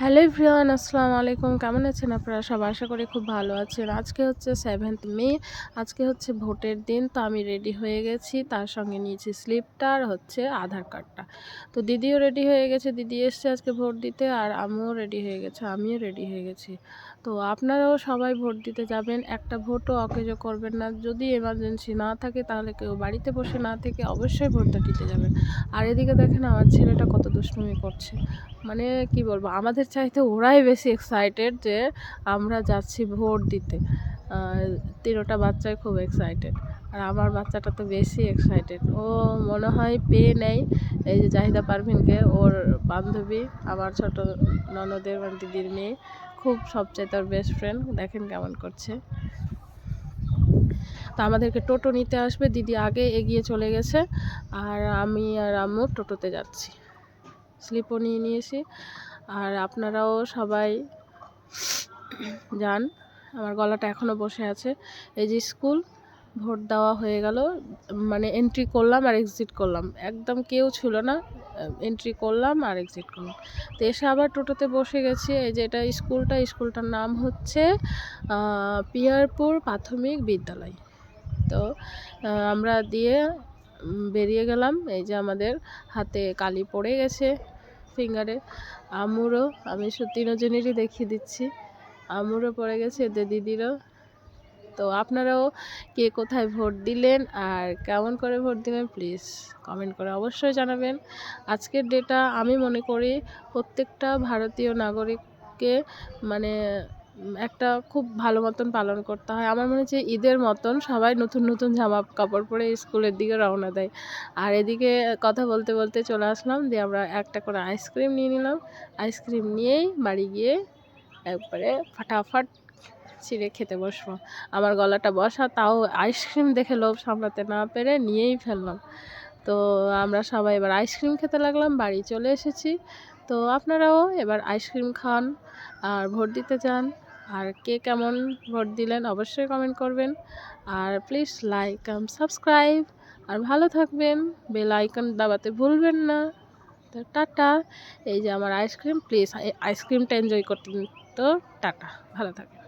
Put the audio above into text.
Hello everyone, আসসালামু আলাইকুম। কেমন আছেন আপনারা? সব আশা করি খুব ভালো আছেন। আজকে হচ্ছে সেভেন্থ মে, আজকে হচ্ছে ভোটের দিন, তো আমি রেডি হয়ে গেছি। তার সঙ্গে নিয়েছি স্লিপটা আর হচ্ছে আধার কার্ডটা তো দিদিও রেডি হয়ে গেছে, দিদি এসছে আজকে ভোট দিতে আর আমিও রেডি হয়ে গেছে, আমিও রেডি হয়ে গেছি। তো আপনারাও সবাই ভোট দিতে যাবেন। একটা ভোটও অকেজো করবেন না। যদি এমার্জেন্সি না থাকে, তাহলে কেউ বাড়িতে বসে না থেকে অবশ্যই ভোটটা দিতে যাবেন। আর এদিকে দেখেন, আমার ছেলেটা কত দুষ্টুমি করছে। মানে কি বলব, আমাদের চাইতে ওরাই বেশি এক্সাইটেড যে আমরা যাচ্ছি ভোট দিতে। তিনোটা বাচ্চাই খুব এক্সাইটেড আর আমার বাচ্চাটা তো বেশি এক্সাইটেড ও মনে হয় পেয়ে নেয় এই যে জাহিদা পারভিনকে, ওর বান্ধবী, আমার ছোট ননদের মানে দিদির মেয়ে, খুব সবচাইতে ওর বেস্ট ফ্রেন্ড দেখেন কেমন করছে। তো আমাদেরকে টোটো নিতে আসবে। দিদি আগে এগিয়ে চলে গেছে। আর আমি আর আম্মু টোটোতে যাচ্ছি। স্লিপও নিয়ে নিয়েছি। আর আপনারাও সবাই যান। আমার গলাটা এখনও বসে আছে। এই যে স্কুল, ভোট দেওয়া হয়ে গেল। মানে এন্ট্রি করলাম আর এক্সিট করলাম। একদম কেউ ছিল না। এন্ট্রি করলাম আর এক্সিট করলাম। তো এসে আবার টোটোতে বসে গেছি। এই যে এটা স্কুলটা, স্কুলটার নাম হচ্ছে পিয়ারপুর প্রাথমিক বিদ্যালয়। তো আমরা দিয়ে বেরিয়ে গেলাম। এই যে আমাদের হাতে কালি পড়ে গেছে। ফিঙ্গারে আমুরও, আমি তিনজনেরই দেখিয়ে দিচ্ছি। আমুরও পড়ে গেছে এদের দিদিরও। তো আপনারাও কে কোথায় ভোট দিলেন আর কেমন করে ভোট দিলেন প্লিজ কমেন্ট করে অবশ্যই জানাবেন। আজকের ডেটা আমি মনে করি প্রত্যেকটা ভারতীয় নাগরিককে মানে একটা খুব ভালো মতন পালন করতে হয়। আমার মনে হচ্ছে ঈদের মতন সবাই নতুন নতুন জামা কাপড় পরে স্কুলের দিকে রওনা দেয়। আর এদিকে কথা বলতে বলতে চলে আসলাম দিয়ে আমরা একটা করে আইসক্রিম নিয়ে নিলাম। আইসক্রিম নিয়েই বাড়ি গিয়ে একবারে ফাটাফাট ছিঁড়ে খেতে বসবো। আমার গলাটা বসা, তাও আইসক্রিম দেখে লোভ সামলাতে না পেরে নিয়েই ফেললাম। তো আমরা সবাই এবার আইসক্রিম খেতে লাগলাম, বাড়ি চলে এসেছি। তো আপনারাও এবার আইসক্রিম খান আর ভোট দিতে যান আর কে কেমন ভোট দিলেন অবশ্যই কমেন্ট করবেন। আর প্লিজ লাইক অ্যান্ড সাবস্ক্রাইব আর ভালো থাকবেন। বেল আইকন দাবাতে ভুলবেন না। তো টাটা। এই যে আমার আইসক্রিম প্লিজ আইসক্রিমটা এনজয় করতেন তো টাটা। ভালো থাকবেন।